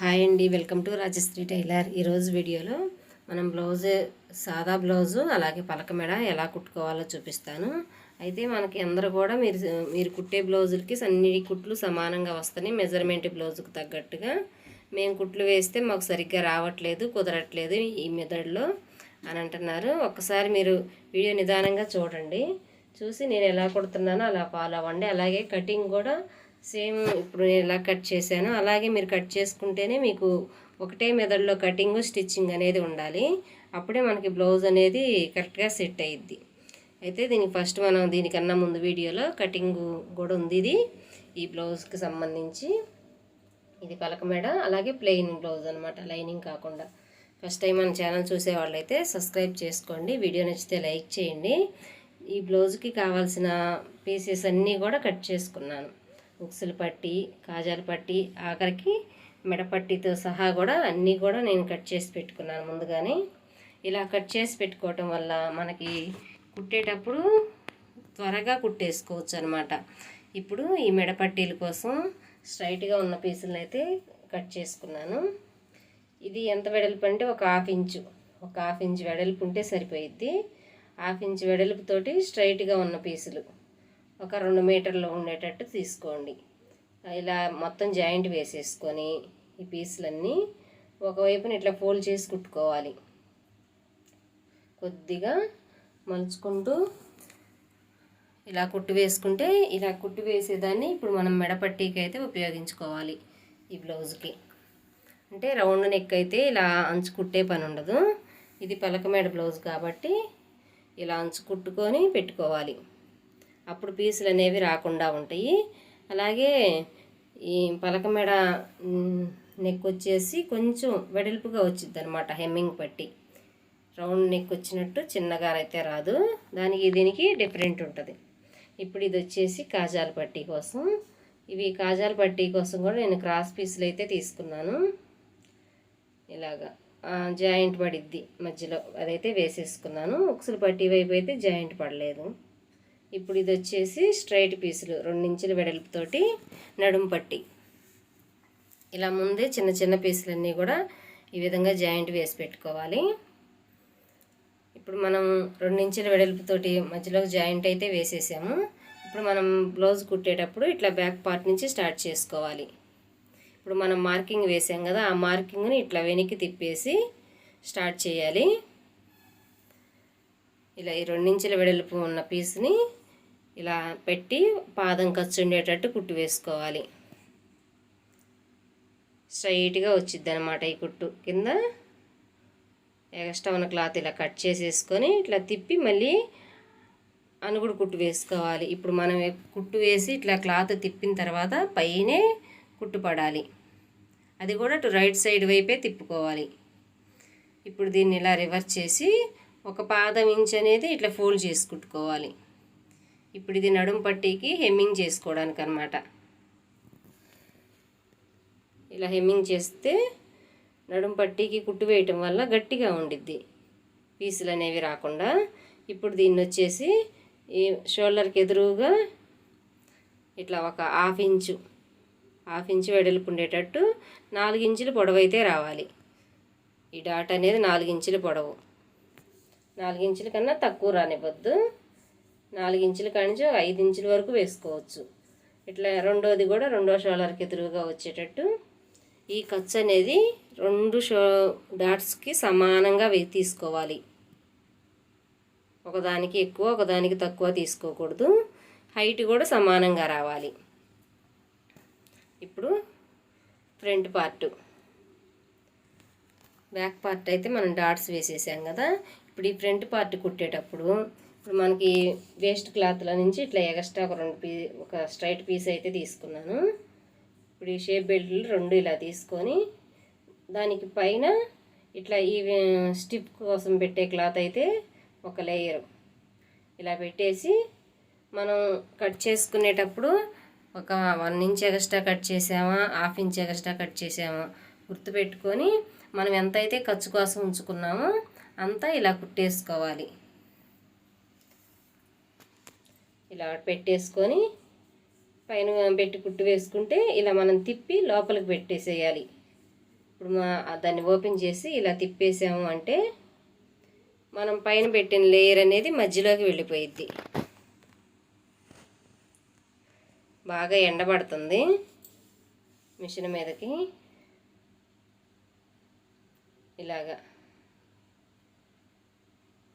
Hi అండి welcome to Rajshri tailor. ఈరోజు వీడియోలో మనం బ్లౌజ్ సాదా బ్లౌజు అలాగే పలక మెడ ఎలా కుట్టుకోవాలో చూపిస్తాను. అయితే మనకి అందరూ కూడా మీరు మీరు కుట్టే బ్లౌజులకి అన్ని కుట్లు సమానంగా వస్తాయి. మెజర్మెంట్ బ్లౌజుకు తగ్గట్టుగా మేము కుట్లు వేస్తే మాకు సరిగ్గా రావట్లేదు కుదరట్లేదు ఈ మెదడులో అని అంటున్నారు. ఒక్కసారి మీరు వీడియో నిదానంగా చూడండి. చూసి నేను ఎలా కుడుతున్నానో అలా ఫాలో అవ్వండి. అలాగే కటింగ్ కూడా సేమ్ ఇప్పుడు నేను ఎలా కట్ చేశానో అలాగే మీరు కట్ చేసుకుంటేనే మీకు ఒకటే మెథడ్లో కటింగ్ స్టిచ్చింగ్ అనేది ఉండాలి. అప్పుడే మనకి బ్లౌజ్ అనేది కరెక్ట్గా సెట్ అయ్యిద్ది అయితే దీనికి ఫస్ట్ మనం దీనికన్నా ముందు వీడియోలో కటింగ్ కూడా ఉంది ఇది. ఈ బ్లౌజ్కి సంబంధించి ఇది పలక మేడ అలాగే ప్లెయిన్ బ్లౌజ్ అనమాట లైనింగ్ కాకుండా. ఫస్ట్ టైం మన ఛానల్ చూసేవాళ్ళైతే సబ్స్క్రైబ్ చేసుకోండి. వీడియో నచ్చితే లైక్ చేయండి. ఈ బ్లౌజ్కి కావాల్సిన పీసెస్ అన్నీ కూడా కట్ చేసుకున్నాను. ఉక్సులు పట్టి కాజాలు పట్టి ఆఖరికి మెడపట్టితో సహా కూడా అన్నీ కూడా నేను కట్ చేసి పెట్టుకున్నాను ముందుగానే. ఇలా కట్ చేసి పెట్టుకోవటం వల్ల మనకి కుట్టేటప్పుడు త్వరగా కుట్టేసుకోవచ్చు అనమాట ఇప్పుడు ఈ మెడపట్టీల కోసం స్ట్రైట్గా ఉన్న పీసులను అయితే కట్ చేసుకున్నాను. ఇది ఎంత వెడల్పు అంటే ఒక హాఫ్ ఇంచు ఒక హాఫ్ ఇంచ్ వెడల్పు ఉంటే సరిపోయిద్ది. హాఫ్ ఇంచ్ వెడల్పుతోటి స్ట్రైట్గా ఉన్న పీసులు. ఒక రెండు మీటర్లు ఉండేటట్టు తీసుకోండి. ఇలా మొత్తం జాయింట్ వేసేసుకొని ఈ పీసులన్నీ ఒకవైపున ఇట్లా ఫోల్డ్ చేసి కుట్టుకోవాలి. కొద్దిగా మలుచుకుంటూ ఇలా కుట్టు వేసుకుంటే ఇలా కుట్టు వేసేదాన్ని ఇప్పుడు మనం మెడపట్టీకి అయితే ఉపయోగించుకోవాలి ఈ బ్లౌజ్కి. అంటే రౌండ్ నెక్ అయితే ఇలా అంచు కుట్టే పని ఉండదు. ఇది పలక మెడ బ్లౌజ్ కాబట్టి ఇలా అంచు కుట్టుకొని పెట్టుకోవాలి. అప్పుడు పీసులు అనేవి రాకుండా ఉంటాయి. అలాగే ఈ పలక మెడ నెక్ వచ్చేసి కొంచెం వెడల్పుగా వచ్చింది అనమాట హెమ్మింగ్ పట్టి. రౌండ్ నెక్ వచ్చినట్టు చిన్నగా అయితే రాదు. దానికి దీనికి డిఫరెంట్ ఉంటుంది. ఇప్పుడు ఇది వచ్చేసి కాజాల పట్టీ కోసం. ఇవి కాజాల పట్టీ కోసం కూడా నేను క్రాస్ పీసులు అయితే తీసుకున్నాను. ఇలాగా జాయింట్ పడిద్ది మధ్యలో. అదైతే వేసేసుకున్నాను. ఉక్సులు పట్టీ వైపు అయితే జాయింట్ పడలేదు. ఇప్పుడు ఇది వచ్చేసి స్ట్రైట్ పీసులు రెండించుల వెడల్పుతోటి నడుము పట్టి. ఇలా ముందే చిన్న చిన్న పీసులన్నీ కూడా ఈ విధంగా జాయింట్ వేసి పెట్టుకోవాలి. ఇప్పుడు మనం రెండించుల వెడల్పుతోటి మధ్యలో జాయింట్ అయితే వేసేసాము. ఇప్పుడు మనం బ్లౌజ్ కుట్టేటప్పుడు ఇట్లా బ్యాక్ పార్ట్ నుంచి స్టార్ట్ చేసుకోవాలి. ఇప్పుడు మనం మార్కింగ్ వేసాం కదా ఆ మార్కింగ్ని ఇట్లా వెనక్కి తిప్పేసి స్టార్ట్ చేయాలి. ఇలా ఈ రెండించుల వెడల్పు ఉన్న పీస్ని ఇలా పెట్టి పాదం ఖర్చు ఉండేటట్టు కుట్టు వేసుకోవాలి. స్ట్రైట్గా వచ్చిద్ది అనమాట ఈ కుట్టు. కింద ఎక్స్ట్రా ఉన్న క్లాత్ ఇలా కట్ చేసేసుకొని ఇట్లా తిప్పి మళ్ళీ అనుగుడు కుట్టు వేసుకోవాలి. ఇప్పుడు మనం కుట్టు వేసి ఇట్లా క్లాత్ తిప్పిన తర్వాత పైనే కుట్టు పడాలి. అది కూడా అటు రైట్ సైడ్ వైపే తిప్పుకోవాలి. ఇప్పుడు దీన్ని ఇలా రివర్స్ చేసి ఒక పాదం ఇంచ్ అనేది ఇట్లా ఫోల్డ్ చేసి కుట్టుకోవాలి. ఇప్పుడు ఇది నడుం పట్టీకి హెమ్మింగ్ చేసుకోవడానికి అనమాట ఇలా హెమ్మింగ్ చేస్తే నడుం పట్టీకి కుట్టు వేయటం వల్ల గట్టిగా ఉండిద్ది. పీసులు అనేవి రాకుండా ఇప్పుడు దీన్ని వచ్చేసి ఈ షోల్డర్కి ఎదురుగా ఇట్లా ఒక హాఫ్ ఇంచు హాఫ్ ఇంచు వెడల్పు ఉండేటట్టు నాలుగు ఇంచులు రావాలి. ఈ డాట్ అనేది నాలుగు పొడవు. నాలుగు ఇంచుల కన్నా తక్కువ రానివ్వద్దు. నాలుగు ఇంచుల కానించి ఐదు ఇంచుల వరకు వేసుకోవచ్చు. ఇట్లా రెండోది కూడా రెండో షోలర్కి ఎదురుగా వచ్చేటట్టు. ఈ ఖర్చు అనేది రెండు షో డాట్స్కి సమానంగా వే తీసుకోవాలి. ఒకదానికి ఎక్కువ ఒకదానికి తక్కువ తీసుకోకూడదు. హైట్ కూడా సమానంగా రావాలి. ఇప్పుడు ఫ్రంట్ పార్ట్. బ్యాక్ పార్ట్ అయితే మనం డాట్స్ వేసేసాం కదా. ఇప్పుడు ఈ ఫ్రంట్ పార్ట్ కుట్టేటప్పుడు ఇప్పుడు మనకి వేస్ట్ క్లాత్ల నుంచి ఇట్లా ఎగస్ట్రా ఒక రెండు పీ ఒక స్ట్రైట్ పీస్ అయితే తీసుకున్నాను. ఇప్పుడు ఈ షేప్ బెల్ట్లు రెండు ఇలా తీసుకొని దానికి పైన ఇట్లా ఈ స్టిప్ కోసం పెట్టే క్లాత్ అయితే ఒక లేయర్. ఇలా పెట్టేసి మనం కట్ చేసుకునేటప్పుడు ఒక వన్ ఇంచ్ ఎక్స్ట్రా కట్ చేసామా హాఫ్ ఇంచ్ ఎక్స్ట్రా కట్ చేసామా గుర్తుపెట్టుకొని మనం ఎంతైతే ఖర్చు కోసం ఉంచుకున్నామో అంతా ఇలా కుట్టేసుకోవాలి. ఇలా పెట్టేసుకొని పైన పెట్టి కుట్టు వేసుకుంటే ఇలా మనం తిప్పి లోపలికి పెట్టేసేయాలి. ఇప్పుడు మా దాన్ని ఓపెన్ చేసి ఇలా తిప్పేసాము అంటే మనం పైన పెట్టిన లేయర్ అనేది మధ్యలోకి వెళ్ళిపోయిద్ది. బాగా ఎండబడుతుంది మిషన్ మీదకి. ఇలాగా.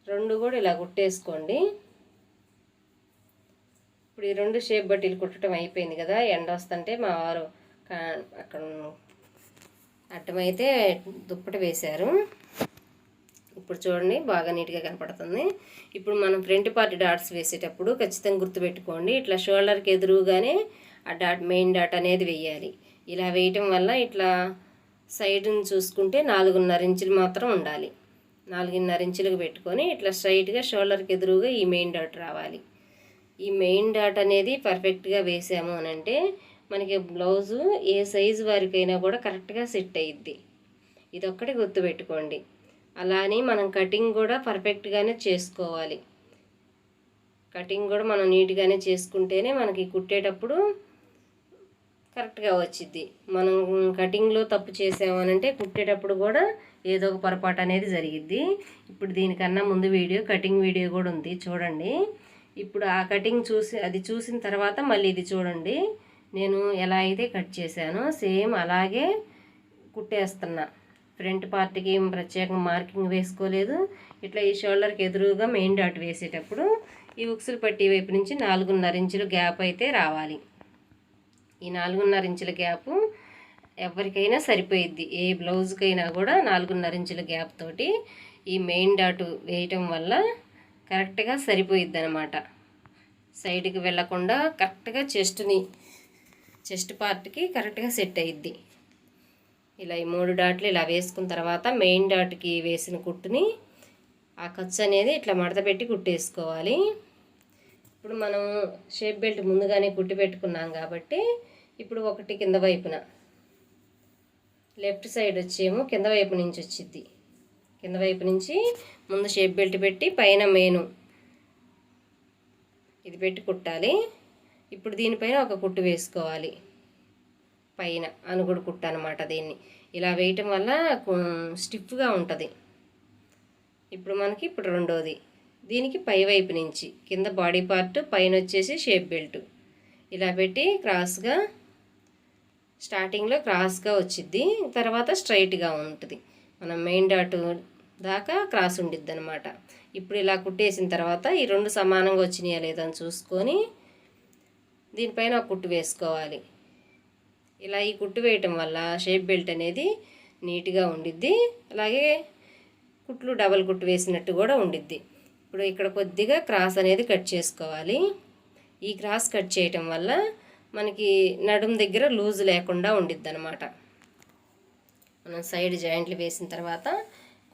రెండు కూడా ఇలా కుట్టేసుకోండి. ఇప్పుడు ఈ రెండు షేప్ బట్టీలు కుట్టడం అయిపోయింది కదా ఎండ వస్తుంటే మా వారు అక్కడ అడ్డమైతే దుప్పట వేశారు. ఇప్పుడు చూడండి బాగా నీట్గా కనపడుతుంది. ఇప్పుడు మనం ఫ్రంట్ పార్ట్ డాట్స్ వేసేటప్పుడు ఖచ్చితంగా గుర్తుపెట్టుకోండి ఇట్లా షోల్డర్కి ఎదురుగానే ఆ డాట్ మెయిన్ డాట్ అనేది వేయాలి. ఇలా వేయటం వల్ల ఇట్లా సైడ్ని చూసుకుంటే నాలుగున్నర ఇంచులు మాత్రం ఉండాలి. నాలుగున్నర ఇంచులకు పెట్టుకొని ఇట్లా స్ట్రైట్గా షోల్డర్కి ఎదురుగా ఈ మెయిన్ డాట్ రావాలి. ఈ మెయిన్ డాట్ అనేది పర్ఫెక్ట్గా వేసాము అని అంటే మనకి బ్లౌజు ఏ సైజు వారికైనా కూడా కరెక్ట్గా సెట్ అయ్యిద్ది ఇదొక్కటి గుర్తుపెట్టుకోండి. అలానే మనం కటింగ్ కూడా పర్ఫెక్ట్గానే చేసుకోవాలి. కటింగ్ కూడా మనం నీట్గానే చేసుకుంటేనే మనకి కుట్టేటప్పుడు కరెక్ట్గా వచ్చిద్ది. మనం కటింగ్లో తప్పు చేసామనంటే కుట్టేటప్పుడు కూడా ఏదో ఒక పొరపాటు అనేది జరిగిద్ది. ఇప్పుడు దీనికన్నా ముందు వీడియో కటింగ్ వీడియో కూడా ఉంది. చూడండి. ఇప్పుడు ఆ కటింగ్ చూసి అది చూసిన తర్వాత మళ్ళీ ఇది చూడండి. నేను ఎలా అయితే కట్ చేశానో సేమ్ అలాగే కుట్టేస్తున్నా. ఫ్రంట్ పార్ట్కి ప్రత్యేకంగా మార్కింగ్ వేసుకోలేదు. ఇట్లా ఈ షోల్డర్కి ఎదురుగా మెయిన్ డాట్ వేసేటప్పుడు ఈ ఉక్సులు పట్టి వైపు నుంచి నాలుగున్నర ఇంచులు గ్యాప్ అయితే రావాలి. ఈ నాలుగున్నర ఇంచుల గ్యాప్ ఎవరికైనా సరిపోయిద్ది. ఏ బ్లౌజ్కైనా కూడా నాలుగున్నర ఇంచుల గ్యాప్ తోటి ఈ మెయిన్ డాట్ వేయటం వల్ల కరెక్ట్గా సరిపోయిద్ది అనమాట సైడ్కి వెళ్ళకుండా కరెక్ట్గా చెస్ట్ని చెస్ట్ పార్ట్కి కరెక్ట్గా సెట్ అయిద్ది. ఇలా ఈ మూడు డాట్లు ఇలా వేసుకున్న తర్వాత మెయిన్ డాట్కి వేసిన కుట్టుని ఆ ఖర్చు అనేది ఇట్లా మడత పెట్టి కుట్టేసుకోవాలి. ఇప్పుడు మనం షేప్ బెల్ట్ ముందుగానే కుట్టి పెట్టుకున్నాం కాబట్టి ఇప్పుడు ఒకటి కింద వైపున లెఫ్ట్ సైడ్ వచ్చేమో కింద వైపు నుంచి వచ్చింది కింద వైపు నుంచి ముందు షేప్ బెల్ట్ పెట్టి పైన మెయిన్ ఇది పెట్టి కుట్టాలి. ఇప్పుడు దీనిపైన ఒక కుట్టు వేసుకోవాలి. పైన అనుగుడు కుట్ట అనమాట దీన్ని. ఇలా వేయటం వల్ల స్టిఫ్గా ఉంటుంది. ఇప్పుడు మనకి ఇప్పుడు రెండోది. దీనికి పై వైపు నుంచి కింద బాడీ పార్ట్ పైన వచ్చేసి షేప్ బెల్ట్ ఇలా పెట్టి క్రాస్గా స్టార్టింగ్లో క్రాస్గా వచ్చిద్ది. తర్వాత స్ట్రైట్గా ఉంటుంది. మనం మెయిన్ డాట్ దాకా క్రాస్ ఉండిద్ది అనమాట ఇప్పుడు ఇలా కుట్టేసిన తర్వాత ఈ రెండు సమానంగా వచ్చినాయా లేదని చూసుకొని దీనిపైన ఒక కుట్టు వేసుకోవాలి. ఇలా ఈ కుట్టు వేయటం వల్ల షేప్ బెల్ట్ అనేది నీట్గా ఉండిద్ది. అలాగే కుట్లు డబల్ కుట్టు వేసినట్టు కూడా ఉండిద్ది. ఇప్పుడు ఇక్కడ కొద్దిగా క్రాస్ అనేది కట్ చేసుకోవాలి. ఈ క్రాస్ కట్ చేయటం వల్ల మనకి నడుం దగ్గర లూజ్ లేకుండా ఉండిద్ది అనమాట మనం సైడ్ జాయింట్లు వేసిన తర్వాత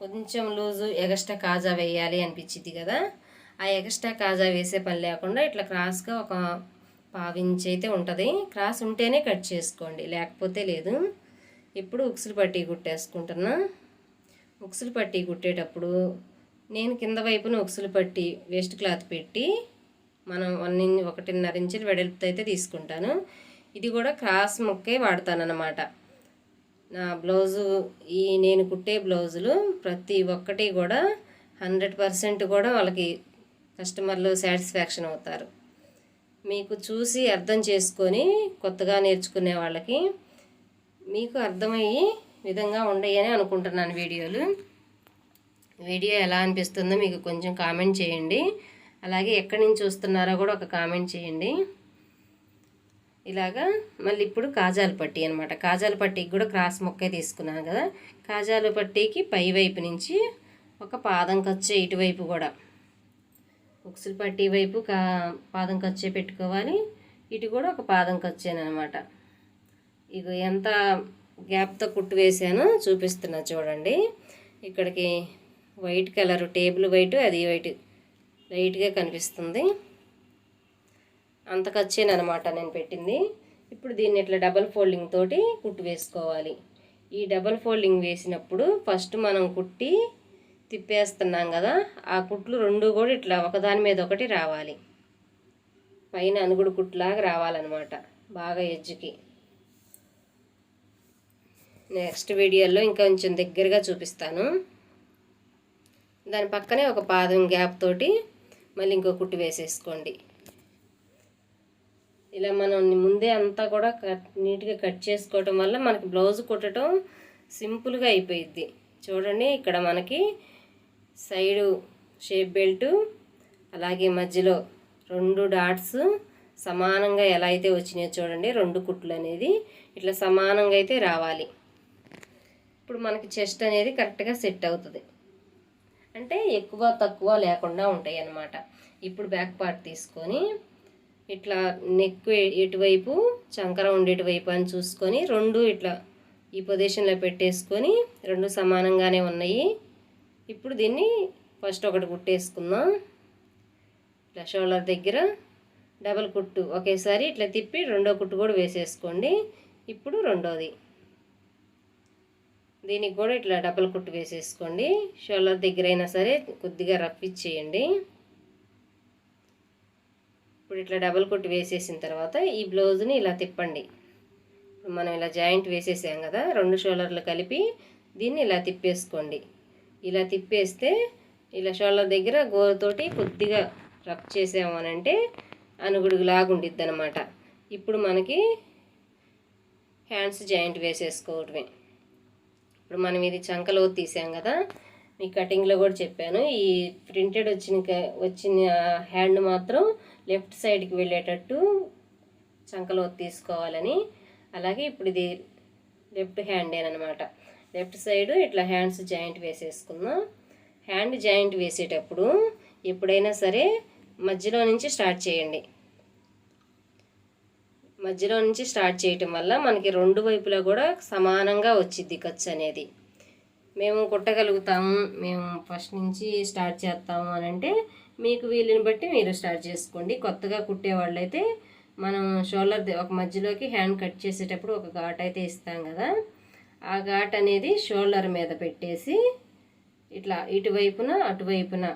కొంచెం లూజు ఎగస్ట్రా కాజా వేయాలి అనిపించింది కదా. ఆ ఎగస్ట్రా కాజా వేసే పని లేకుండా ఇట్లా క్రాస్గా ఒక పావించి అయితే ఉంటుంది. క్రాస్ ఉంటేనే కట్ చేసుకోండి. లేకపోతే లేదు. ఇప్పుడు ఉక్సులు పట్టి కుట్టేసుకుంటున్నా. ఉక్సులు పట్టి కుట్టేటప్పుడు నేను కింద వైపున ఉక్సులు పట్టి వేస్ట్ క్లాత్ పెట్టి మనం వన్ ఒకటిన్నర ఇంచులు వెడల్పుతో అయితే తీసుకుంటాను. ఇది కూడా క్రాస్ ముక్కే వాడతానన్నమాట. నా బ్లౌజు ఈ నేను కుట్టే బ్లౌజులు ప్రతి ఒక్కటి కూడా హండ్రెడ్ పర్సెంట్ కూడా వాళ్ళకి కస్టమర్లు సాటిస్ఫాక్షన్ అవుతారు. మీకు చూసి అర్థం చేసుకొని కొత్తగా నేర్చుకునే వాళ్ళకి మీకు అర్థమయ్యి విధంగా ఉండయని అనుకుంటున్నాను వీడియోలు. వీడియో ఎలా అనిపిస్తుందో మీకు కొంచెం కామెంట్ చేయండి. అలాగే ఎక్కడి నుంచి చూస్తున్నారో కూడా ఒక కామెంట్ చేయండి. ఇలాగా మళ్ళీ ఇప్పుడు కాజాలు పట్టి అనమాట కాజాల పట్టీకి కూడా క్రాస్ మొక్కే తీసుకున్నాను కదా. కాజాల పట్టీకి పై వైపు నుంచి ఒక పాదం ఖర్చే ఇటువైపు కూడా. ఉక్సులు పట్టి వైపు కా పాదం ఖర్చే పెట్టుకోవాలి. ఇటు కూడా ఒక పాదం ఖర్చేనమాట ఇది ఎంత గ్యాప్తో కుట్టు వేసానో చూపిస్తున్నా చూడండి. ఇక్కడికి వైట్ కలర్ టేబుల్ వైట్ అది వైట్. లైట్గా కనిపిస్తుంది. అంత అనమాట నేను పెట్టింది. ఇప్పుడు దీన్ని ఇట్లా డబల్ ఫోల్డింగ్ తోటి కుట్టు వేసుకోవాలి. ఈ డబల్ ఫోల్డింగ్ వేసినప్పుడు ఫస్ట్ మనం కుట్టి తిప్పేస్తున్నాం కదా ఆ కుట్లు రెండు కూడా ఇట్లా ఒకదాని మీద ఒకటి రావాలి. పైన అనుగుడు కుట్లాగా రావాలన్నమాట బాగా ఎజ్జుకి. నెక్స్ట్ వీడియోలో కొంచెం దగ్గరగా చూపిస్తాను. దాని పక్కనే ఒక పాదం గ్యాప్ తోటి మళ్ళీ ఇంకో కుట్టు వేసేసుకోండి. ఇలా మనం ముందే అంతా కూడా కట్ నీట్గా కట్ చేసుకోవటం వల్ల మనకి బ్లౌజ్ కుట్టడం సింపుల్గా అయిపోయిద్ది. చూడండి ఇక్కడ మనకి సైడు షేప్ బెల్టు అలాగే మధ్యలో రెండు డాట్స్ సమానంగా ఎలా అయితే వచ్చినాయో చూడండి రెండు కుట్లు అనేది ఇట్లా సమానంగా అయితే రావాలి. ఇప్పుడు మనకి చెస్ట్ అనేది కరెక్ట్గా సెట్ అవుతుంది. అంటే ఎక్కువ తక్కువ లేకుండా ఉంటాయి అన్నమాట ఇప్పుడు బ్యాక్ పార్ట్ తీసుకొని ఇట్లా నెక్ ఎటువైపు చంకర ఉండేటువైపు అని చూసుకొని రెండు ఇట్లా ఈ పొజిషన్లో పెట్టేసుకొని రెండు సమానంగానే ఉన్నాయి. ఇప్పుడు దీన్ని ఫస్ట్ ఒకటి కుట్టేసుకుందాం. ఇట్లా షోల్డర్ దగ్గర డబల్ కుట్టు ఒకేసారి ఇట్లా తిప్పి రెండో కుట్టు కూడా వేసేసుకోండి. ఇప్పుడు రెండోది. దీనికి కూడా ఇట్లా డబల్ కుట్టు వేసేసుకోండి. షోల్డర్ దగ్గర అయినా సరే కొద్దిగా రఫ్ ఇచ్చేయండి. ఇప్పుడు ఇట్లా డబల్ కుట్టు వేసేసిన తర్వాత ఈ బ్లౌజ్ని ఇలా తిప్పండి. మనం ఇలా జాయింట్ వేసేసాం కదా రెండు షోల్డర్లు కలిపి దీన్ని ఇలా తిప్పేసుకోండి. ఇలా తిప్పేస్తే ఇలా షోల్డర్ దగ్గర గోరతోటి కొద్దిగా రబ్ చేసాము అని అంటే అనుగుడుగులాగుండిద్ది అనమాట ఇప్పుడు మనకి హ్యాండ్స్ జాయింట్ వేసేసుకోవటమే ఇప్పుడు మనం ఇది చంకలో తీసాం కదా మీ కటింగ్లో కూడా చెప్పాను. ఈ ప్రింటెడ్ వచ్చిన వచ్చిన హ్యాండ్ మాత్రం లెఫ్ట్ సైడ్కి వెళ్ళేటట్టు చంకలో తీసుకోవాలని. అలాగే ఇప్పుడు ఇది లెఫ్ట్ హ్యాండ్ అనమాట లెఫ్ట్ సైడ్ ఇట్లా హ్యాండ్స్ జాయింట్ వేసేసుకుందాం హ్యాండ్ జాయింట్ వేసేటప్పుడు ఎప్పుడైనా సరే మధ్యలో నుంచి స్టార్ట్ చేయండి. మధ్యలో నుంచి స్టార్ట్ చేయటం వల్ల మనకి రెండు వైపులా కూడా సమానంగా వచ్చిద్ది ఖర్చు అనేది మేము కుట్టగలుగుతాము మేము ఫస్ట్ నుంచి స్టార్ట్ చేస్తాము అని అంటే మీకు వీలుని బట్టి మీరు స్టార్ట్ చేసుకోండి. కొత్తగా కుట్టే వాళ్ళైతే మనం షోల్డర్ ఒక మధ్యలోకి హ్యాండ్ కట్ చేసేటప్పుడు ఒక ఘాట్ అయితే ఇస్తాం కదా. ఆ ఘాట్ అనేది షోల్డర్ మీద పెట్టేసి ఇట్లా ఇటువైపున అటువైపున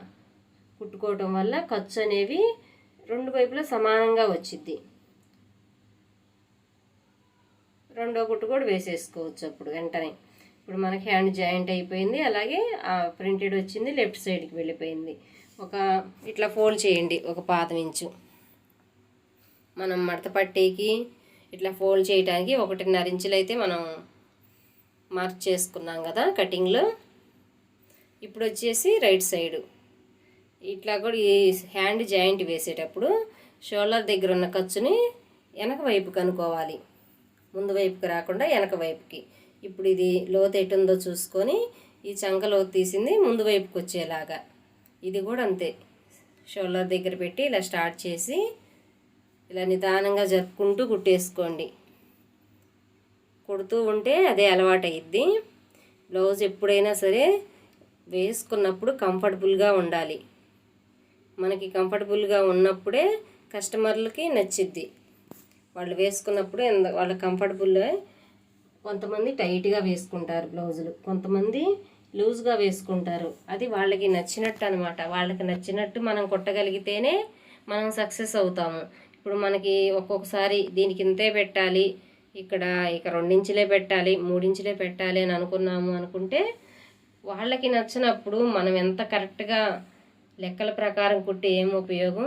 కుట్టుకోవటం వల్ల ఖర్చు అనేవి రెండు వైపులా సమానంగా వచ్చిద్ది. రెండో కుట్టు కూడా వేసేసుకోవచ్చు అప్పుడు వెంటనే. ఇప్పుడు మనకి హ్యాండ్ జాయింట్ అయిపోయింది. అలాగే ఆ ప్రింటెడ్ వచ్చింది లెఫ్ట్ సైడ్కి వెళ్ళిపోయింది. ఒక ఇట్లా ఫోల్డ్ చేయండి ఒక పాత ఇంచు. మనం మడత పట్టేకి ఇట్లా ఫోల్డ్ చేయడానికి ఒకటిన్నర ఇంచులు అయితే మనం మార్క్ చేసుకున్నాం కదా కటింగ్లో. ఇప్పుడు వచ్చేసి రైట్ సైడు. ఇట్లా కూడా ఈ హ్యాండ్ జాయింట్ వేసేటప్పుడు షోల్డర్ దగ్గర ఉన్న ఖర్చుని వెనక వైపు కనుక్కోవాలి ముందు వైపుకి రాకుండా వెనక వైపుకి. ఇప్పుడు ఇది లోతు ఎటుందో చూసుకొని ఈ చంక లోతు తీసింది ముందు వైపుకి వచ్చేలాగా. ఇది కూడా అంతే. షోల్డర్ దగ్గర పెట్టి ఇలా స్టార్ట్ చేసి ఇలా నిదానంగా జరుపుకుంటూ కుట్టేసుకోండి. కుడుతూ ఉంటే అదే అలవాటు బ్లౌజ్ ఎప్పుడైనా సరే వేసుకున్నప్పుడు కంఫర్టబుల్గా ఉండాలి. మనకి కంఫర్టబుల్గా ఉన్నప్పుడే కస్టమర్లకి నచ్చిద్ది. వాళ్ళు వేసుకున్నప్పుడు వాళ్ళ కంఫర్టబుల్ కొంతమంది టైట్గా వేసుకుంటారు బ్లౌజులు. కొంతమంది లూజ్గా వేసుకుంటారు. అది వాళ్ళకి నచ్చినట్టు అనమాట వాళ్ళకి నచ్చినట్టు మనం కొట్టగలిగితేనే మనం సక్సెస్ అవుతాము. ఇప్పుడు మనకి ఒక్కొక్కసారి దీనికి ఇంతే పెట్టాలి. ఇక్కడ ఇక రెండించులే పెట్టాలి మూడించులే పెట్టాలి అని అనుకున్నాము అనుకుంటే వాళ్ళకి నచ్చినప్పుడు మనం ఎంత కరెక్ట్గా లెక్కల ప్రకారం కుట్టి ఏం ఉపయోగం?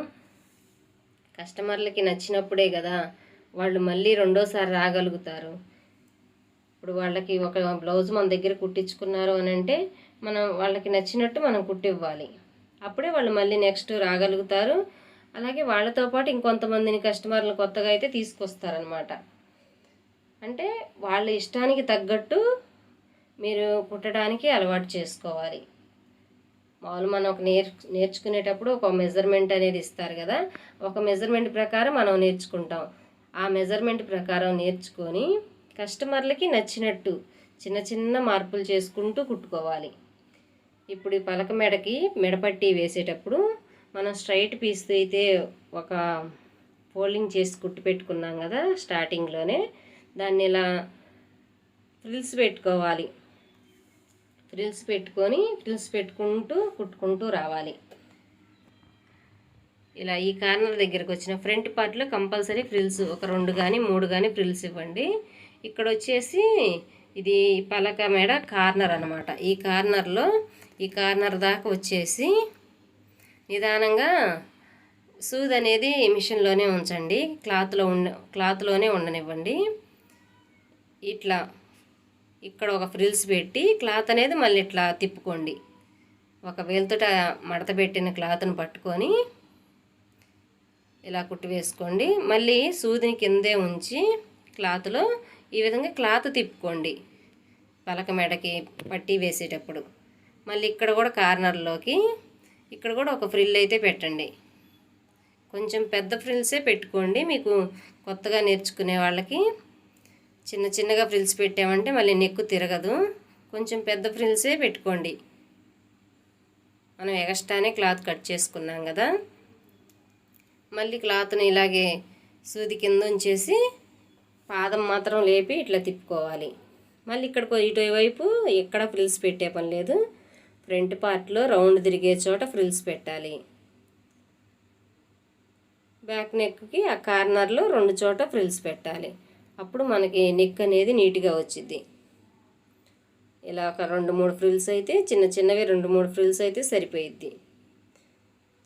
కస్టమర్లకి నచ్చినప్పుడే కదా వాళ్ళు మళ్ళీ రెండోసారి రాగలుగుతారు. ఇప్పుడు వాళ్ళకి ఒక బ్లౌజ్ మన దగ్గర కుట్టించుకున్నారు అని అంటే మనం వాళ్ళకి నచ్చినట్టు మనం కుట్టివ్వాలి. అప్పుడే వాళ్ళు మళ్ళీ నెక్స్ట్ రాగలుగుతారు. అలాగే వాళ్ళతో పాటు ఇంకొంతమందిని కస్టమర్లు కొత్తగా అయితే తీసుకొస్తారనమాట అంటే వాళ్ళ ఇష్టానికి తగ్గట్టు మీరు కుట్టడానికి అలవాటు చేసుకోవాలి. మామూలు మనం ఒక నేర్ నేర్చుకునేటప్పుడు ఒక మెజర్మెంట్ అనేది ఇస్తారు కదా. ఒక మెజర్మెంట్ ప్రకారం మనం నేర్చుకుంటాం. ఆ మెజర్మెంట్ ప్రకారం నేర్చుకొని కస్టమర్లకి నచ్చినట్టు చిన్న చిన్న మార్పులు చేసుకుంటూ కుట్టుకోవాలి. ఇప్పుడు ఈ పలక మెడకి మెడపట్టి వేసేటప్పుడు మనం స్ట్రైట్ పీస్ అయితే ఒక ఫోల్డింగ్ చేసి కుట్టు పెట్టుకున్నాం కదా స్టార్టింగ్లోనే దాన్ని ఇలా ఫ్రిల్స్ పెట్టుకోవాలి. ఫ్రిల్స్ పెట్టుకొని ఫ్రిల్స్ పెట్టుకుంటూ కుట్టుకుంటూ రావాలి. ఇలా ఈ కార్నర్ దగ్గరకు వచ్చిన ఫ్రంట్ పార్ట్లో కంపల్సరీ ఫ్రిల్స్ ఒక రెండు కానీ మూడు కానీ ఫ్రిల్స్ ఇవ్వండి. ఇక్కడ వచ్చేసి ఇది పలక మేడ కార్నర్ అనమాట ఈ కార్నర్లో ఈ కార్నర్ దాకా వచ్చేసి నిదానంగా సూద్ అనేది మిషన్లోనే ఉంచండి. క్లాత్లో ఉండ క్లాత్లోనే ఉండనివ్వండి. ఇట్లా ఇక్కడ ఒక ఫ్రిల్స్ పెట్టి క్లాత్ అనేది మళ్ళీ ఇట్లా తిప్పుకోండి. ఒక వేలుతోట మడత పెట్టిన క్లాత్ని పట్టుకొని ఇలా కుట్టి వేసుకోండి. మళ్ళీ సూదిని కిందే ఉంచి క్లాత్లో ఈ విధంగా క్లాత్ తిప్పుకోండి. పలక మెడకి పట్టి వేసేటప్పుడు. మళ్ళీ ఇక్కడ కూడా కార్నర్లోకి ఇక్కడ కూడా ఒక ఫ్రిల్ అయితే పెట్టండి. కొంచెం పెద్ద ఫ్రిల్సే పెట్టుకోండి. మీకు కొత్తగా నేర్చుకునే వాళ్ళకి చిన్న చిన్నగా ఫ్రిల్స్ పెట్టామంటే మళ్ళీ నెక్కు తిరగదు. కొంచెం పెద్ద ఫ్రిల్సే పెట్టుకోండి. మనం ఎగస్ట్రానే క్లాత్ కట్ చేసుకున్నాం కదా. మళ్ళీ క్లాత్ని ఇలాగే సూది కింద ఉంచేసి పాదం మాత్రం లేపి ఇట్లా తిప్పుకోవాలి. మళ్ళీ ఇక్కడ ఇటువైపు ఎక్కడ ఫ్రిల్స్ పెట్టే పని లేదు. ఫ్రంట్ పార్ట్లో రౌండ్ తిరిగే చోట ఫ్రిల్స్ పెట్టాలి. బ్యాక్ నెక్కి ఆ కార్నర్లో రెండు చోట ఫ్రిల్స్ పెట్టాలి. అప్పుడు మనకి నెక్ అనేది నీట్గా వచ్చింది ఇలా ఒక రెండు మూడు ఫ్రిల్స్ అయితే చిన్న చిన్నవి రెండు మూడు ఫ్రిల్స్ అయితే సరిపోయిద్ది.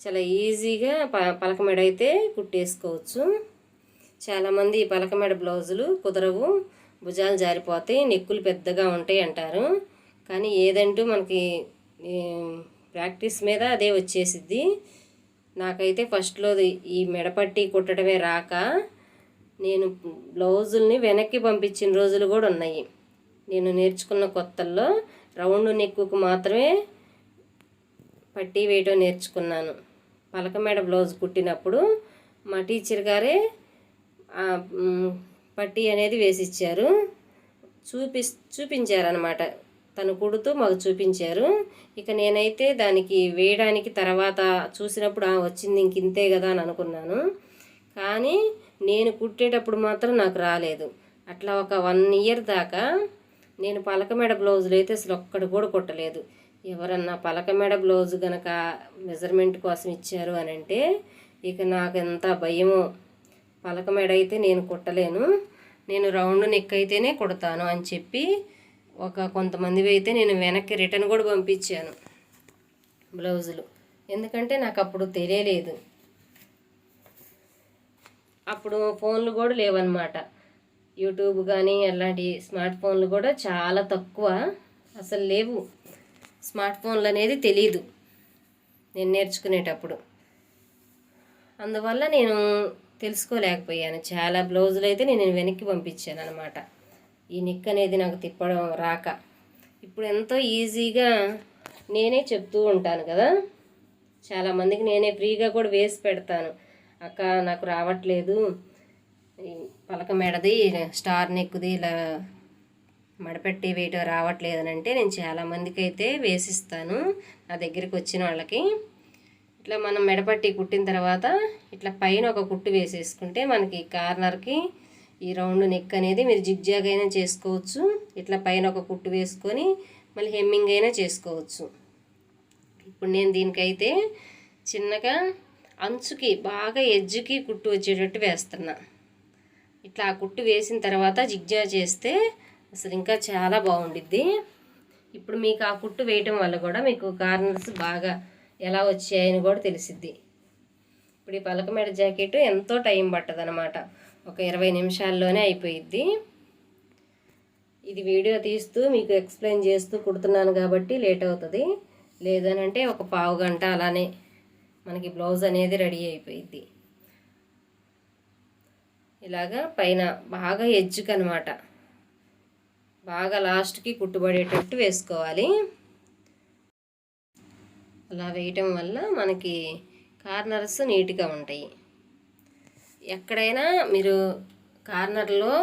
చాలా ఈజీగా ప పలకమెడ అయితే కుట్టేసుకోవచ్చు. చాలామంది ఈ పలకమెడ బ్లౌజులు కుదరవు భుజాలు జారిపోతాయి నెక్కులు పెద్దగా ఉంటాయి అంటారు. కానీ ఏదంటూ మనకి ప్రాక్టీస్ మీద అదే వచ్చేసిద్ది. నాకైతే ఫస్ట్లో ఈ మెడపట్టి కుట్టడమే రాక నేను బ్లౌజుల్ని వెనక్కి పంపించిన రోజులు కూడా ఉన్నాయి. నేను నేర్చుకున్న కొత్తల్లో రౌండ్ నెక్కుకు మాత్రమే పట్టీ వేయటం నేర్చుకున్నాను. పలక మెడ బ్లౌజ్ కుట్టినప్పుడు మా టీచర్ గారే పట్టీ అనేది వేసిచ్చారు. చూపి చూపించారనమాట తను కుడుతూ మాకు చూపించారు. ఇక నేనైతే దానికి వేయడానికి తర్వాత చూసినప్పుడు వచ్చింది ఇంక ఇంతే కదా అని అనుకున్నాను. కానీ నేను కుట్టేటప్పుడు మాత్రం నాకు రాలేదు. అట్లా ఒక వన్ ఇయర్ దాకా నేను పలకమెడ బ్లౌజులు అయితే అసలు ఒక్కడు కూడా కుట్టలేదు. ఎవరన్నా పలకమెడ బ్లౌజ్ గనక మెజర్మెంట్ కోసం ఇచ్చారు అని అంటే ఇక నాకు ఎంత భయమో. పలకమెడ అయితే నేను కుట్టలేను. నేను రౌండ్ నెక్ అయితేనే కుడతాను అని చెప్పి ఒక కొంతమందివి అయితే నేను వెనక్కి రిటర్న్ కూడా పంపించాను బ్లౌజులు. ఎందుకంటే నాకు అప్పుడు తెలియలేదు. అప్పుడు ఫోన్లు కూడా లేవన్నమాట. యూట్యూబ్ కానీ అలాంటి స్మార్ట్ ఫోన్లు కూడా చాలా తక్కువ. అసలు లేవు. స్మార్ట్ ఫోన్లు అనేది తెలీదు. నేను నేర్చుకునేటప్పుడు. అందువల్ల నేను తెలుసుకోలేకపోయాను. చాలా బ్లౌజులు అయితే నేను వెనక్కి పంపించాను అనమాట ఈ నిక్ అనేది నాకు తిప్పడం రాక. ఇప్పుడు ఎంతో ఈజీగా నేనే చెప్తూ ఉంటాను కదా. చాలామందికి నేనే ఫ్రీగా కూడా వేసి పెడతాను. అక్క నాకు రావట్లేదు. పలక మెడది స్టార్ నెక్కుది ఇలా మడపెట్టి వేయటం రావట్లేదు అని అంటే నేను చాలామందికి అయితే వేసిస్తాను. నా దగ్గరికి వచ్చిన వాళ్ళకి. ఇట్లా మనం మెడపట్టి కుట్టిన తర్వాత ఇట్లా పైన ఒక కుట్టు వేసేసుకుంటే మనకి కార్నర్కి ఈ రౌండ్ నెక్ అనేది మీరు జిగ్జాగ్ అయినా చేసుకోవచ్చు. ఇట్లా పైన ఒక కుట్టు వేసుకొని మళ్ళీ హెమ్మింగ్ అయినా చేసుకోవచ్చు. ఇప్పుడు నేను దీనికైతే చిన్నగా అంచుకి బాగా ఎజ్జుకి కుట్టు వచ్చేటట్టు వేస్తున్నా. ఇట్లా ఆ కుట్టు వేసిన తర్వాత జిగ్జా చేస్తే అసలు ఇంకా చాలా బాగుండిద్ది. ఇప్పుడు మీకు ఆ కుట్టు వేయటం వల్ల కూడా మీకు కార్నర్స్ బాగా ఎలా వచ్చాయని కూడా తెలిసిద్ది. ఇప్పుడు ఈ పలకమేడ జాకెట్ ఎంతో టైం పట్టదు అనమాట ఒక ఇరవై నిమిషాల్లోనే అయిపోయిద్ది. ఇది వీడియో తీస్తూ మీకు ఎక్స్ప్లెయిన్ చేస్తూ కుడుతున్నాను కాబట్టి లేట్ అవుతుంది. లేదనంటే ఒక పావు గంట అలానే మనకి బ్లౌజ్ అనేది రెడీ అయిపోయిద్ది. ఇలాగా పైన బాగా ఎజ్జుకనమాట బాగా లాస్ట్కి కుట్టుబడేటట్టు వేసుకోవాలి. అలా వేయటం వల్ల మనకి కార్నర్స్ నీట్గా ఉంటాయి. ఎక్కడైనా మీరు కార్నర్లో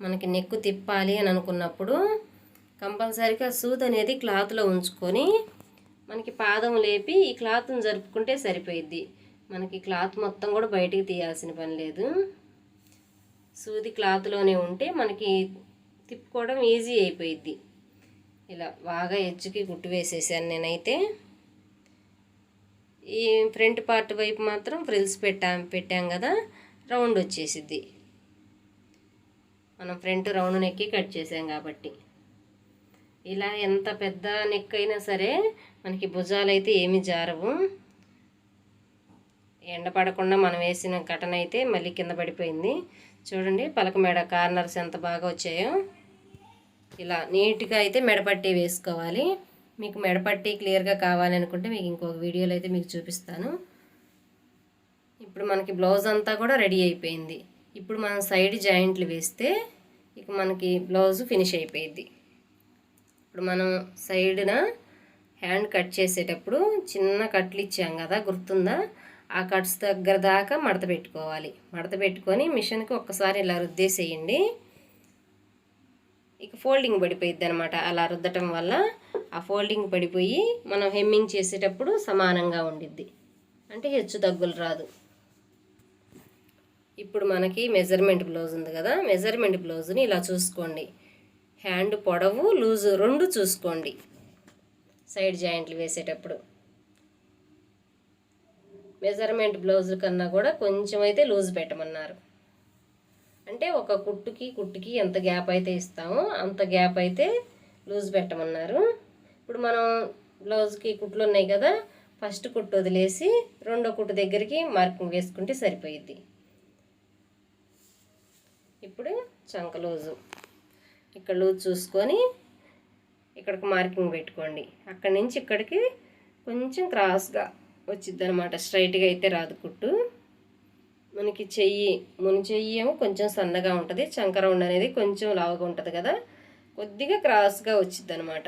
మనకి నెక్కు తిప్పాలి అని అనుకున్నప్పుడు కంపల్సరీగా సూద్ అనేది క్లాత్లో ఉంచుకొని మనకి పాదం లేపి ఈ క్లాత్ని జరుపుకుంటే సరిపోయిద్ది. మనకి క్లాత్ మొత్తం కూడా బయటికి తీయాల్సిన పని లేదు. సూది క్లాత్లోనే ఉంటే మనకి తిప్పుకోవడం ఈజీ అయిపోయిద్ది. ఇలా బాగా ఎచ్చుకి కుట్టు వేసేసాను నేనైతే. ఈ ఫ్రంట్ పార్ట్ వైపు మాత్రం ఫ్రిల్స్ పెట్టాం పెట్టాం కదా రౌండ్ వచ్చేసిద్ది. మనం ఫ్రంట్ రౌండ్ నెక్కి కట్ చేసాం కాబట్టి. ఇలా ఎంత పెద్ద నెక్ అయినా సరే మనకి భుజాలు అయితే ఏమి జారవు. ఎండ పడకుండా మనం వేసిన కటన్ అయితే మళ్ళీ కింద పడిపోయింది. చూడండి పలక మెడ కార్నర్స్ ఎంత బాగా వచ్చాయో. ఇలా నీట్గా అయితే మెడపట్టి వేసుకోవాలి. మీకు మెడపట్టి క్లియర్గా కావాలనుకుంటే మీకు ఇంకొక వీడియోలో అయితే మీకు చూపిస్తాను. ఇప్పుడు మనకి బ్లౌజ్ అంతా కూడా రెడీ అయిపోయింది. ఇప్పుడు మనం సైడ్ జాయింట్లు వేస్తే ఇక మనకి బ్లౌజ్ ఫినిష్ అయిపోయింది. ఇప్పుడు మనం సైడ్న హ్యాండ్ కట్ చేసేటప్పుడు చిన్న కట్లు ఇచ్చాం కదా గుర్తుందా? ఆ కట్స్ దగ్గర దాకా మడత పెట్టుకోవాలి. మడత పెట్టుకొని మిషన్కి ఒక్కసారి ఇలా రుద్దేసేయండి. ఇక ఫోల్డింగ్ పడిపోయిద్ది అనమాట అలా రుద్దటం వల్ల ఆ ఫోల్డింగ్ పడిపోయి మనం హెమ్మింగ్ చేసేటప్పుడు సమానంగా ఉండిద్ది. అంటే హెచ్చు తగ్గులు రాదు. ఇప్పుడు మనకి మెజర్మెంట్ బ్లౌజ్ ఉంది కదా మెజర్మెంట్ బ్లౌజ్ని ఇలా చూసుకోండి. హ్యాండ్ పొడవు లూజు రెండు చూసుకోండి. సైడ్ జాయింట్లు వేసేటప్పుడు. మెజర్మెంట్ బ్లౌజ్ కన్నా కూడా కొంచెం అయితే లూజ్ పెట్టమన్నారు. అంటే ఒక కుట్టుకి కుట్టుకి ఎంత గ్యాప్ అయితే ఇస్తామో అంత గ్యాప్ అయితే లూజ్ పెట్టమన్నారు. ఇప్పుడు మనం బ్లౌజ్కి కుట్లు ఉన్నాయి కదా ఫస్ట్ కుట్టు వదిలేసి రెండో కుట్టు దగ్గరికి మార్కింగ్ వేసుకుంటే సరిపోయిద్ది. ఇప్పుడు చంక లూజు. ఇక్కడ లూజ్ చూసుకొని ఇక్కడికి మార్కింగ్ పెట్టుకోండి. అక్కడి నుంచి ఇక్కడికి కొంచెం క్రాస్గా వచ్చిద్ది అనమాట స్ట్రైట్గా అయితే రాదు కుట్టు. మనకి చెయ్యి ముని చెయ్యి ఏమో కొంచెం సన్నగా ఉంటుంది చంకరౌండ్ అనేది కొంచెం లావుగా ఉంటుంది కదా. కొద్దిగా క్రాస్గా వచ్చిద్ది అనమాట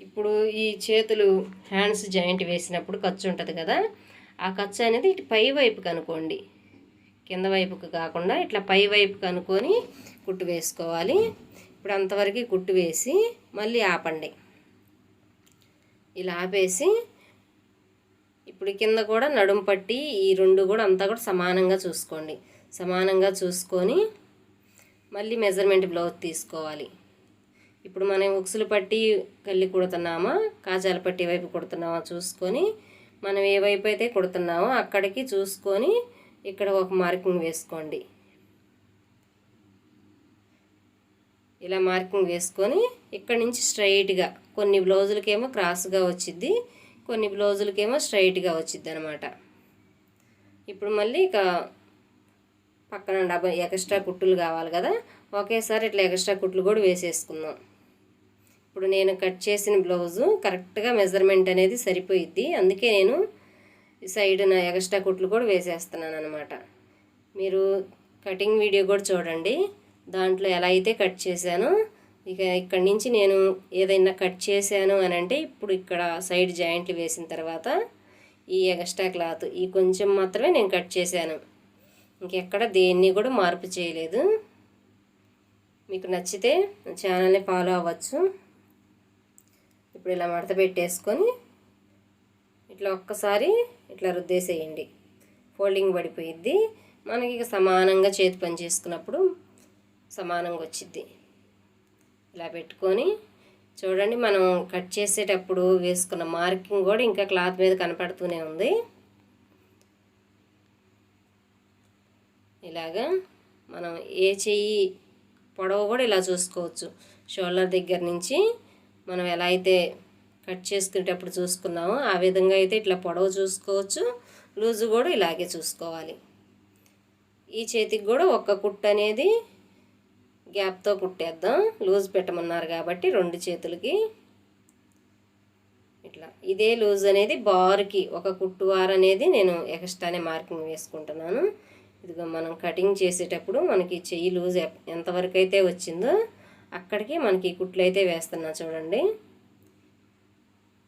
ఇప్పుడు ఈ చేతులు హ్యాండ్స్ జాయింట్ వేసినప్పుడు ఖర్చు ఉంటుంది కదా. ఆ ఖర్చు అనేది ఇటు పై వైపుకి అనుకోండి. కింద వైపుకి కాకుండా ఇట్లా పై వైపుకి అనుకొని కుట్టు వేసుకోవాలి. ఇప్పుడు అంతవరకు కుట్టు వేసి మళ్ళీ ఆపండి. ఇలా ఆపేసి ఇప్పుడు కింద కూడా నడుము పట్టి ఈ రెండు కూడా అంతా కూడా సమానంగా చూసుకోండి. సమానంగా చూసుకొని మళ్ళీ మెజర్మెంట్ బ్లౌజ్ తీసుకోవాలి. ఇప్పుడు మనం ఉక్సులు పట్టి కళ్ళి కుడుతున్నామా కాజాల పట్టి వైపు కుడుతున్నామా చూసుకొని మనం ఏ వైపు అయితే కుడుతున్నామో అక్కడికి చూసుకొని ఇక్కడ ఒక మార్కింగ్ వేసుకోండి. ఇలా మార్కింగ్ వేసుకొని ఇక్కడ నుంచి స్ట్రైట్గా కొన్ని బ్లౌజులకేమో క్రాస్గా వచ్చిద్ది. కొన్ని బ్లౌజులకేమో స్ట్రైట్గా వచ్చిద్ది అనమాట ఇప్పుడు మళ్ళీ ఇక పక్కన డబ్బా ఎక్స్ట్రా కుట్టులు కావాలి కదా ఒకేసారి ఇట్లా ఎక్స్ట్రా కుట్లు కూడా వేసేసుకుందాం. ఇప్పుడు నేను కట్ చేసిన బ్లౌజు కరెక్ట్గా మెజర్మెంట్ అనేది సరిపోయిద్ది. అందుకే నేను సైడ్ నా ఎక్స్ట్రా కుట్లు కూడా వేసేస్తున్నాను అనమాట మీరు కటింగ్ వీడియో కూడా చూడండి దాంట్లో ఎలా అయితే కట్ చేశానో ఇక ఇక్కడి నుంచి నేను ఏదైనా కట్ చేశాను అని అంటే ఇప్పుడు ఇక్కడ సైడ్ జాయింట్లు వేసిన తర్వాత ఈ ఎక్స్ట్రా క్లాత్ ఈ కొంచెం మాత్రమే నేను కట్ చేశాను. ఇంకెక్కడ దేన్ని కూడా మార్పు చేయలేదు. మీకు నచ్చితే ఛానల్ని ఫాలో అవ్వచ్చు. ఇప్పుడు ఇలా మడత పెట్టేసుకొని ఇట్లా ఒక్కసారి ఇట్లా రుద్దేసేయండి. ఫోల్డింగ్ పడిపోయిద్ది. మనకి ఇక సమానంగా చేతి పని చేసుకున్నప్పుడు సమానంగా వచ్చిద్ది. ఇలా పెట్టుకొని చూడండి మనం కట్ చేసేటప్పుడు వేసుకున్న మార్కింగ్ కూడా ఇంకా క్లాత్ మీద కనపడుతూనే ఉంది. ఇలాగా మనం ఏ చెయ్యి పొడవు కూడా ఇలా చూసుకోవచ్చు. షోల్డర్ దగ్గర నుంచి మనం ఎలా అయితే కట్ చేసుకునేటప్పుడు చూసుకున్నామో ఆ విధంగా అయితే ఇట్లా పొడవు చూసుకోవచ్చు. లూజు కూడా ఇలాగే చూసుకోవాలి. ఈ చేతికి కూడా ఒక్క కుట్టు అనేది గ్యాప్తో కుట్టేద్దాం. లూజ్ పెట్టమన్నారు కాబట్టి రెండు చేతులకి. ఇట్లా. ఇదే లూజ్ అనేది బార్కి ఒక కుట్టు వార్ అనేది నేను ఎక్స్ట్రానే మార్కింగ్ వేసుకుంటున్నాను. ఇదిగో మనం కటింగ్ చేసేటప్పుడు మనకి చెయ్యి లూజ్ ఎంతవరకు అయితే వచ్చిందో అక్కడికి మనకి కుట్లు అయితే వేస్తున్నా చూడండి.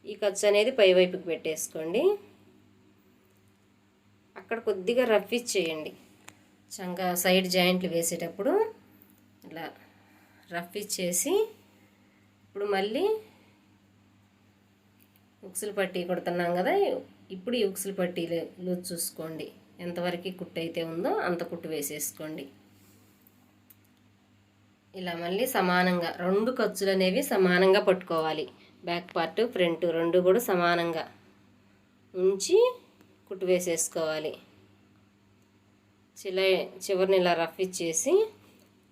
ఈ ఖర్చు అనేది పైవైపుకి పెట్టేసుకోండి. అక్కడ కొద్దిగా రఫ్ ఇచ్చేయండి. చంక సైడ్ జాయింట్లు వేసేటప్పుడు ఇట్లా రఫ్ ఇచ్చేసి ఇప్పుడు మళ్ళీ ఉక్సులు పట్టి కుడుతున్నాం కదా ఇప్పుడు ఈ ఉక్సులు పట్టీలు చూసుకోండి. ఎంతవరకు కుట్టు అయితే ఉందో అంత కుట్టు వేసేసుకోండి. ఇలా మళ్ళీ సమానంగా రెండు ఖర్చులు అనేవి సమానంగా పట్టుకోవాలి. బ్యాక్ పార్ట్ ఫ్రంట్ రెండు కూడా సమానంగా ఉంచి కుట్టు వేసేసుకోవాలి. చిల చివరిని ఇలా రఫ్ ఇచ్చేసి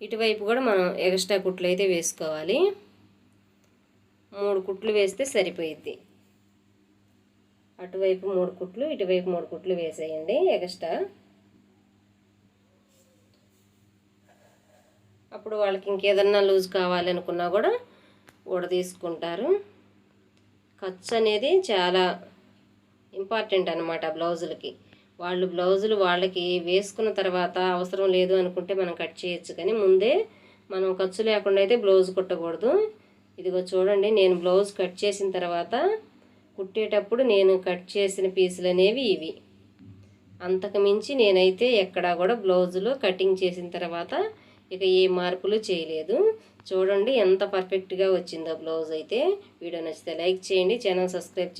ఇటువైపు కూడా మనం ఎక్స్ట్రా కుట్లు అయితే వేసుకోవాలి. మూడు కుట్లు వేస్తే సరిపోయిద్ది. అటువైపు మూడు కుట్లు ఇటువైపు మూడు కుట్లు వేసేయండి ఎక్స్ట్రా. అప్పుడు వాళ్ళకి ఇంకేదన్నా లూజ్ కావాలనుకున్నా కూడా కూడా తీసుకుంటారు. ఖర్చు అనేది చాలా ఇంపార్టెంట్ అనమాట బ్లౌజులకి. వాళ్ళు బ్లౌజులు వాళ్ళకి వేసుకున్న తర్వాత అవసరం లేదు అనుకుంటే మనం కట్ చేయొచ్చు. కానీ ముందే మనం ఖర్చు లేకుండా అయితే బ్లౌజ్ కుట్టకూడదు. ఇదిగో చూడండి నేను బ్లౌజ్ కట్ చేసిన తర్వాత కుట్టేటప్పుడు నేను కట్ చేసిన పీసులు అనేవి ఇవి. అంతకు మించి నేనైతే ఎక్కడా కూడా బ్లౌజులో కటింగ్ చేసిన తర్వాత ఇక ఏ మార్పులు చేయలేదు. చూడండి ఎంత పర్ఫెక్ట్గా వచ్చిందో బ్లౌజ్ అయితే. వీడియో నచ్చితే లైక్ చేయండి ఛానల్ సబ్స్క్రైబ్ చేసుకోండి